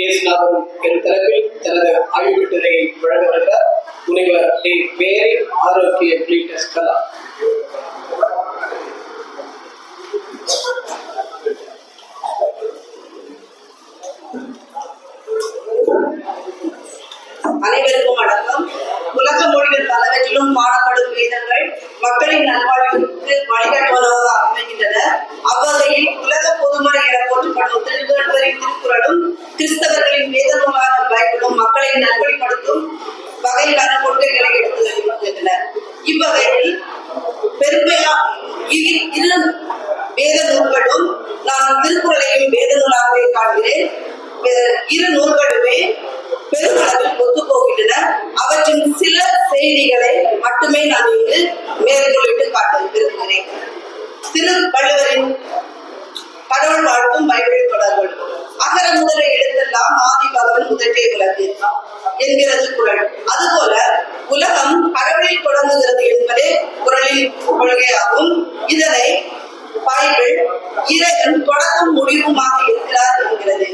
இயேசுநாதன் என் தரப்பில் தனது ஆய்வு கட்டுரையை வழங்கவல்ல முனைவர் டி. மேரி ஆரோக்கிய கிளீட்டஸ் கலா. அனைவருக்கும் வணக்கம். உலக மொழிகள் பலவற்றிலும் பாடப்படும் வேதங்கள் மக்களின் நல்வாழ்வுக்கு வழிகாட்டுவதாக அமைகின்றன. அவ்வகையில் உலக பொதுமறை என போற்றப்படும் திருவள்ளுவரின் திருக்குறளும் கிறிஸ்தவர்களின் வேத நூலான பைபிளும் மக்களை நல்வழிப்படுத்தும் வகையிலான கொள்கைகளை எடுத்து வருகின்றனர் இவ்வகையில் பெருமையா இரு வேத நூல்களும் நான் திருக்குறளையும் வேத நூலாகவே காண்கிறேன் இரு நூல்களுமே பெருமளவில் ஒத்து போகின்றன அவற்றின் சில செய்திகளை மட்டுமே நான் இங்கு மேற்கொள்ளிட்டு காட்ட விரும்புகிறேன் திருவள்ளுவரின் முதற்றே விளக்கியிருக்கான் என்கிறது குரல். அதுபோல உலகம் கடவுளில் தொடங்குகிறது என்பதே குரலின் கொள்கையாகும். இதனை பைபிள் இறைவன் தொடக்கம் முடிவுமாக இருக்கிறார் என்கிறது.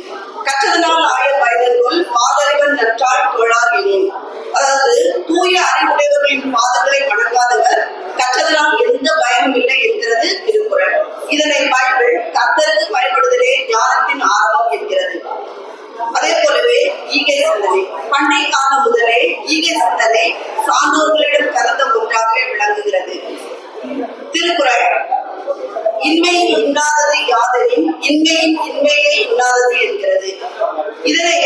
கற்றதனால் ஆய பயனர்கள் மாதறிவன் நற்றால் தொழார் எனும் அதாவது தூய அறிவுடையவர்களின் பாதங்களை வணங்காதவர் கற்றதனால் எந்த பயமும் இல்லை என்கிறது திருக்குறள். இதனை பைபிள் கத்தருக்கு பயன்படுதலே ஞானத்தின் ஆரம்பம் என்கிறது ஈகை பண்டை காலம் முதலே ஈகை சிந்தனை சான்றோர்களிடம் கலந்த ஒன்றாகவே விளங்குகிறது. திருக்குறள் இன்மையின் இன்னாதது யாதெனின் இன்மையின் இன்மையே இன்னாதது என்கிறது. இதனை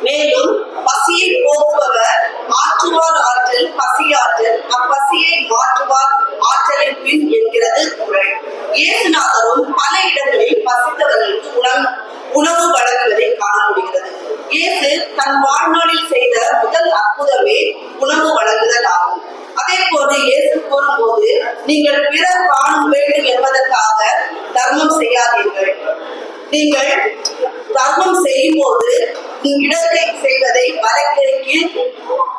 மேலும் பசியை போக்குபவர் ஆற்றுவார் ஆற்றல் பசியாற்றல் தன் வாழ்நாளில் செய்த முதல் அற்புதமே உணவு வழங்குதல் ஆகும் அதே போன்று இயேசு கூறும்போது நீங்கள் பிறர் காணும் வேண்டும் என்பதற்காக தர்மம் செய்யாதீர்கள். நீங்கள் தர்மம் செய்யும் போது இடத்தை செய்வதை வழக்கிற்கு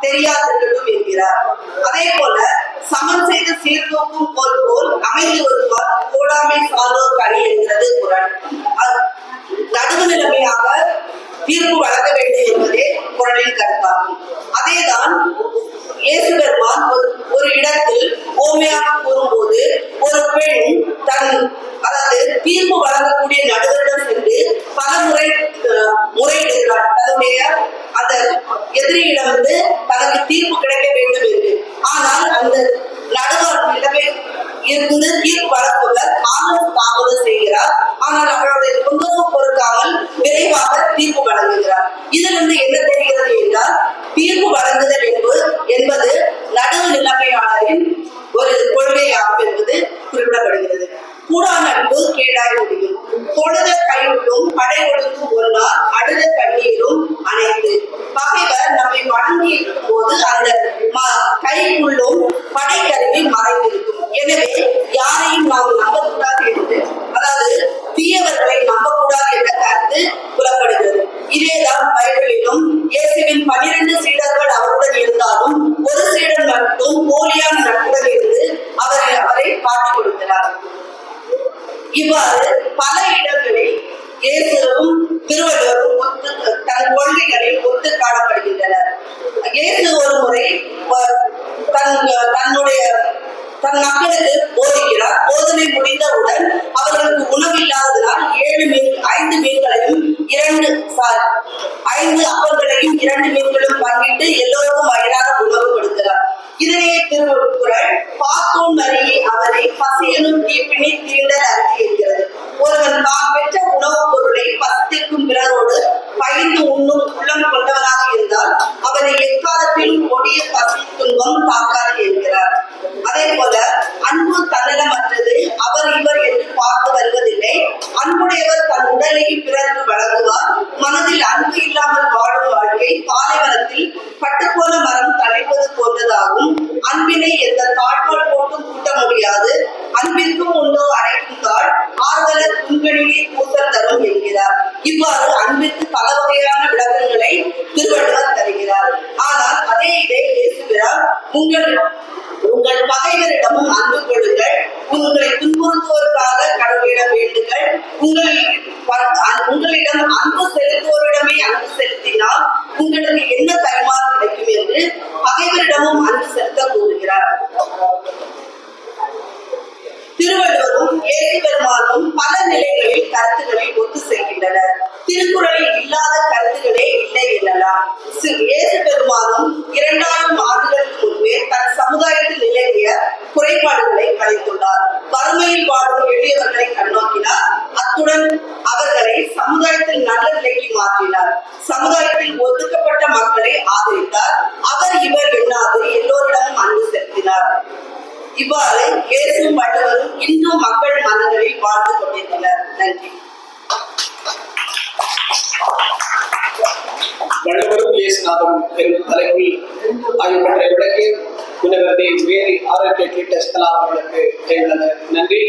தெரியாதிருக்கட்டும் என்கிறார். அதே போல சமன் செய்து சீர்தூக்கும் போல் போல் அமைந்து வருவார் கூடாமை சான்றோர் கனி என்கிறது குரல் அது நடுவு நிலைமையாக தீர்ப்பு வழங்க வேண்டும் என்பதே குரலின் கருத்தாகும் அதேதான் இயேசு பெருமான் ஒரு- ஒரு இடத்தில் ஓமையாக கூறும்போது ஒரு பெண் தன் அதாவது தீர்ப்பு வழங்கக்கூடிய நடுவரிடம் சென்று பல முறை அஹ், முறையிடுகிறார் தன்னுடைய அந்த எதிரியிடம் வந்து தனக்கு தீர்ப்பு கிடைக்க வேண்டும் என்று. ஆனால் அந்த நடுவர் நிலைமை இருந்து தீர்ப்பு வழங்குவர் காங்கிரஸ் தாமதம் செய்கிறார். ஆனால் அவருடைய தொந்தரவு பொறுக்காமல் விரைவாக தீர்ப்பு வழங்குகிறார். இதிலிருந்து என்ன தெரிகிறது என்றால் தீர்ப்பு வழங்குதல் என்பது என்பது நடுவு நிலைமையாளரின் ஒரு கொள்கையாகும். கைக்குள்ளும் படைக்கருவி மறைந்திருக்கும். எனவே யாரையும் நாம் நம்பக்கூடாது என்று அதாவது தீயவர்களை நம்பக்கூடாது என்ற கருத்து புலப்படுகிறது. இதேதான் பைபிளிலும் இயேசுவின் பனிரெண்டு சீடர்கள் அவருடன் இருந்தாலும் ஒரு சீடன் மட்டும் போலியான நட்புடன் இருந்து அவரை அவரை காட்டிக் கொடுக்கிறார் இவ்வாறு பல இடங்களில் இயேசுவும் திருவள்ளுவரும் ஒத்து தன் கொள்கைகளில் ஒத்து காணப்படுகின்றனர். இயேசு ஒரு முறை வ- தன் தன்னுடைய தன் மக்களுக்கு போதிக்கிறார். போதனை முடிந்தவுடன் அவர்களுக்கு உணவு உணவில்லாததினால் ஏழு மீன் ஐந்து மீன்களையும் இரண்டு சாரி ஐந்து அப்பங்களையும் இரண்டு மீன்களும் பங்கிட்டு எல்லோருக்கும் வயலாக உணவு கொடுக்கிறார். இதனையே திருக்குறள் பார்த்தோம் அறியே அவரை பசியனும் தீப்பினை தீண்டல் அறிந்திருக்கிறது ஒருவன் தான் பெற்ற உணவுப் பொருளை பசித்திருக்கும் பிறரோடு பகிர்ந்து உண்ணும் உள்ளம் கொண்டவனாக இருந்தால் அவரை எக்காலத்திலும் கொடிய பசி துன்பம் தாக்காது. அதே போல அன்பு தன்னலமற்றது அவர் இவர் என்று பார்த்து வருவதில்லை. அன்புடையவர் தன் உடலை பிறருக்கு வழங்குவார். மனதில் அன்பு இல்லாமல் வாழும் வாழ்க்கை பாலைவனத்தில் பட்டுப்போன மரம் தழைப்பது போன்றதாகும். அன்பினை எந்த தாழ்பால் போட்டும் கூட்ட முடியாது. அன்பிற்கும் உண்டோ அழைக்கும் தாழ். ஆறுதலர் துன்கணிலே கூட்டல் தரும் என்கிறார். இவ்வாறு அன்பிற்கு பல வகையான விளக்கங்களை திருவள்ளுவர் தருகிறார். ஆனால் அதே இதை பேசுகிறார். உங்கள் பெருமானும் பல நிலைகளில் கருத்துக்களில் ஒத்து செல்கின்றனர். திருக்குறளில் இல்லாத கருத்துக்களே இல்லை எனலாம். சி- இயேசு பெருமானும் இரண்டாயிரம் ஆண்டுகளுக்கு முன்பே தன் சமுதாயத்தில் நிலவிய குறைபாடுகளை கலைத்துள்ளார் வறுமையில் வாழும் எளியவர்களை கண்ணோக்கினார். அத்துடன் அவர்களை சமுதாயத்தில் நல்ல நிலைக்கு மாற்றினார். சமுதாயத்தில் ஒதுக்கப்பட்ட மக்களை ஆதரித்தார். அவர் இவர் எண்ணாது எல்லோரிடமும் அன்பு செலுத்தினார். இவ்வாறு இயேசுவும் வள்ளுவரும் இன்னும் மக்கள் மனங்களில் வாழ்ந்து கொண்டிருந்தனர் நன்றி வள்ளுவரும் இயேசுநாதம் எனும் தலைப்பில் ஆய்வுகளை விளக்கி முனைவர் டி. மேரி ஆரோக்கிய கேட்ட அவர்களுக்கு நன்றி